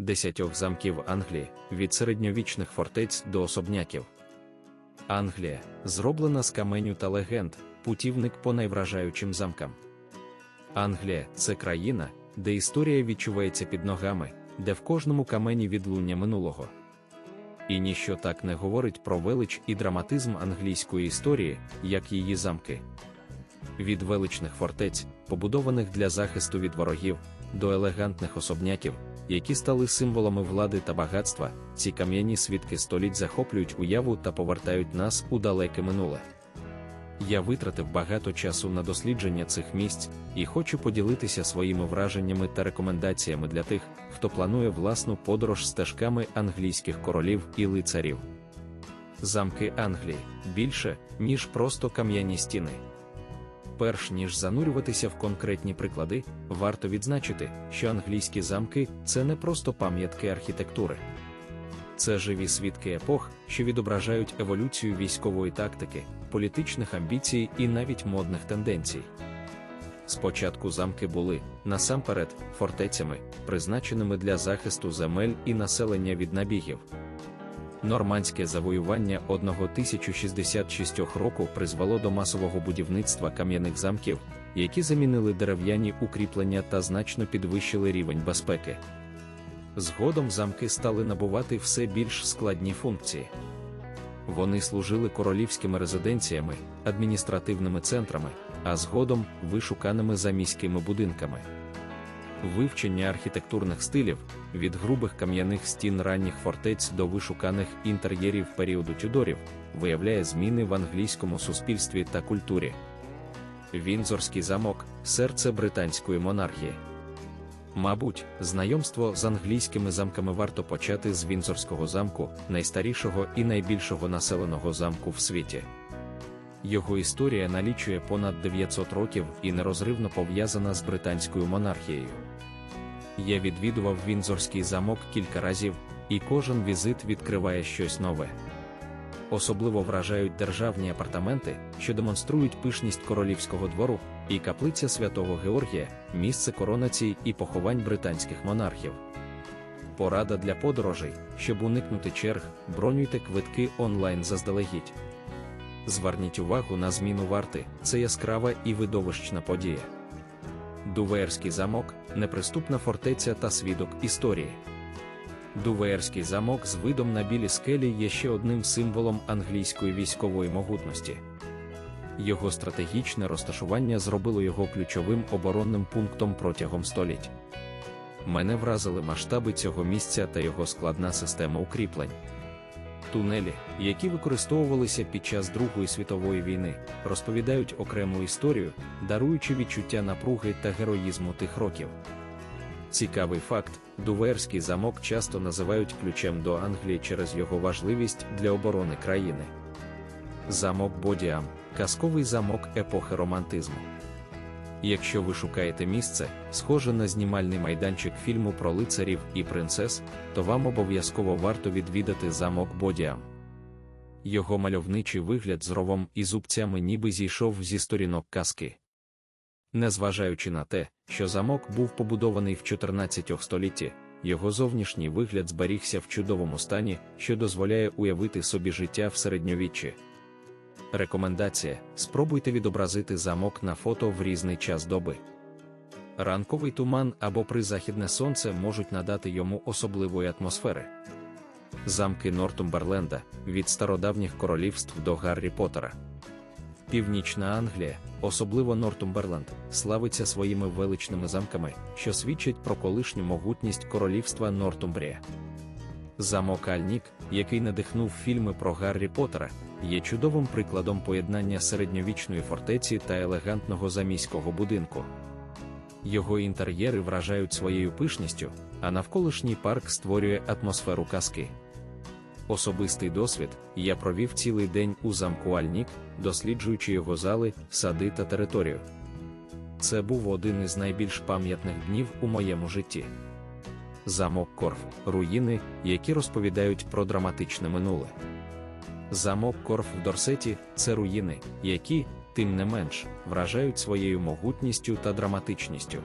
десятьох замків Англії, від середньовічних фортець до особняків. Англія зроблена з каменю та легенд, путівник по найвражаючим замкам. Англія це країна, де історія відчувається під ногами, де в кожному камені відлуння минулого. І ніщо так не говорить про велич і драматизм англійської історії, як її замки. Від величних фортець, побудованих для захисту від ворогів, до елегантних особняків, які стали символами влади та багатства, ці кам'яні свідки століть захоплюють уяву та повертають нас у далеке минуле. Я витратив багато часу на дослідження цих місць і хочу поділитися своїми враженнями та рекомендаціями для тих, хто планує власну подорож стежками англійських королів і лицарів. Замки Англії більше, ніж просто кам'яні стіни. Перш ніж занурюватися в конкретні приклади, варто відзначити, що англійські замки це не просто пам'ятки архітектури. Це живі свідки епох, що відображають еволюцію військової тактики, політичних амбіцій і навіть модних тенденцій. Спочатку замки були, насамперед, фортецями, призначеними для захисту земель і населення від набігів. Нормандське завоювання 1066 року призвело до масового будівництва кам'яних замків, які замінили дерев'яні укріплення та значно підвищили рівень безпеки. Згодом замки стали набувати все більш складні функції. Вони служили королівськими резиденціями, адміністративними центрами, а згодом вишуканими заміськими будинками. Вивчення архітектурних стилів від грубих кам'яних стін ранніх фортець до вишуканих інтер'єрів періоду Тюдорів виявляє зміни в англійському суспільстві та культурі. Вінзорський замок серце британської монархії. Мабуть, знайомство з англійськими замками варто почати з Вінзорського замку, найстарішого і найбільшого населеного замку в світі. Його історія налічує понад 900 років і нерозривно пов'язана з британською монархією. Я відвідував Вінзорський замок кілька разів, і кожен візит відкриває щось нове. Особливо вражають державні апартаменти, що демонструють пишність королівського двору, і каплиця святого Георгія, місце коронації і поховань британських монархів. Порада для подорожей, щоб уникнути черг, бронюйте квитки онлайн заздалегідь. Зверніть увагу на зміну варти, це яскрава і видовищна подія. Дувеєрський замок неприступна фортеця та свідок історії. Дувеєрський замок з видом на білі скелі є ще одним символом англійської військової могутності. Його стратегічне розташування зробило його ключовим оборонним пунктом протягом століть. Мене вразили масштаби цього місця та його складна система укріплень. Тунелі, які використовувалися під час Другої світової війни, розповідають окрему історію, даруючи відчуття напруги та героїзму тих років. Цікавий факт: Дуверський замок часто називають ключем до Англії через його важливість для оборони країни. Замок Бодіам казковий замок епохи романтизму. Якщо ви шукаєте місце, схоже на знімальний майданчик фільму про лицарів і принцес, то вам обов'язково варто відвідати замок Бодіам. Його мальовничий вигляд з ровом і зубцями ніби зійшов зі сторінок казки. Незважаючи на те, що замок був побудований в 14 столітті, його зовнішній вигляд зберігся в чудовому стані, що дозволяє уявити собі життя в середньовіччі. Рекомендація: спробуйте відобразити замок на фото в різний час доби. Ранковий туман або призахідне сонце можуть надати йому особливої атмосфери. Замки Нортумберленда від стародавніх королівств до Гаррі Поттера. Північна Англія, особливо Нортумберленд, славиться своїми величними замками, що свідчать про колишню могутність королівства Нортумбрія. Замок Альнік, який надихнув фільми про Гаррі Поттера, є чудовим прикладом поєднання середньовічної фортеці та елегантного заміського будинку. Його інтер'єри вражають своєю пишністю, а навколишній парк створює атмосферу казки. Особистий досвід я провів цілий день у замку Альнік, досліджуючи його зали, сади та територію. Це був один із найбільш пам'ятних днів у моєму житті. Замок Корф руїни, які розповідають про драматичне минуле. Замок Корф в Дорсеті це руїни, які, тим не менш, вражають своєю могутністю та драматичністю.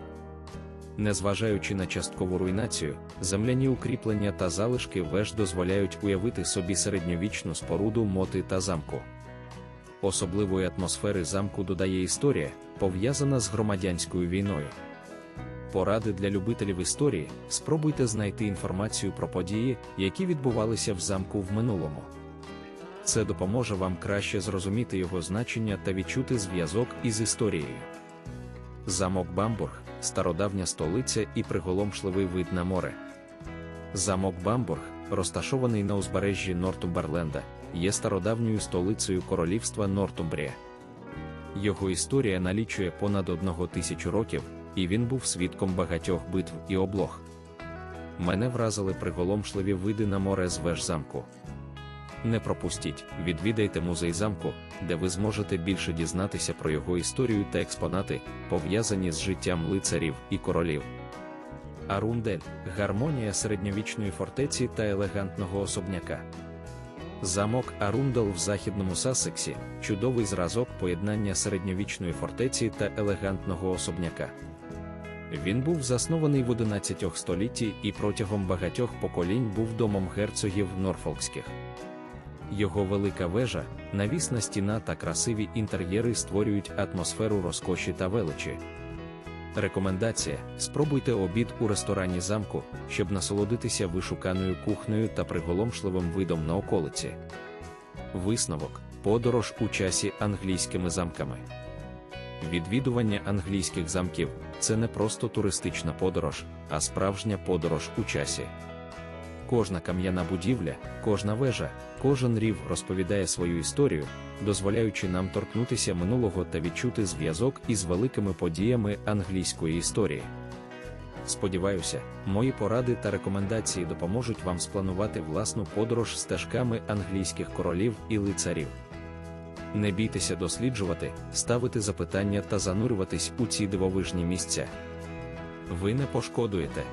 Незважаючи на часткову руйнацію, земляні укріплення та залишки веж дозволяють уявити собі середньовічну споруду моти та замку. Особливої атмосфери замку додає історія, пов'язана з громадянською війною. Поради для любителів історії спробуйте знайти інформацію про події, які відбувалися в замку в минулому. Це допоможе вам краще зрозуміти його значення та відчути зв'язок із історією. Замок Бамбург стародавня столиця і приголомшливий вид на море. Замок Бамбург, розташований на узбережжі Нортумберленда, є стародавньою столицею королівства Нортумбрія. Його історія налічує понад одного тисячу років, і він був свідком багатьох битв і облог. Мене вразили приголомшливі види на море з веж замку. Не пропустіть, відвідайте музей замку, де ви зможете більше дізнатися про його історію та експонати, пов'язані з життям лицарів і королів. Арундель гармонія середньовічної фортеці та елегантного особняка. Замок Арундел в західному Сассексі чудовий зразок поєднання середньовічної фортеці та елегантного особняка. Він був заснований в 11 столітті і протягом багатьох поколінь був домом герцогів Норфолкських. Його велика вежа, навісна стіна та красиві інтер'єри створюють атмосферу розкоші та величі. Рекомендація: спробуйте обід у ресторані замку, щоб насолодитися вишуканою кухнею та приголомшливим видом на околиці. Висновок: подорож у часі англійськими замками. Відвідування англійських замків це не просто туристична подорож, а справжня подорож у часі. Кожна кам'яна будівля, кожна вежа, кожен рів розповідає свою історію, дозволяючи нам торкнутися минулого та відчути зв'язок із великими подіями англійської історії. Сподіваюся, мої поради та рекомендації допоможуть вам спланувати власну подорож стежками англійських королів і лицарів. Не бійтеся досліджувати, ставити запитання та занурюватись у ці дивовижні місця. Ви не пошкодуєте.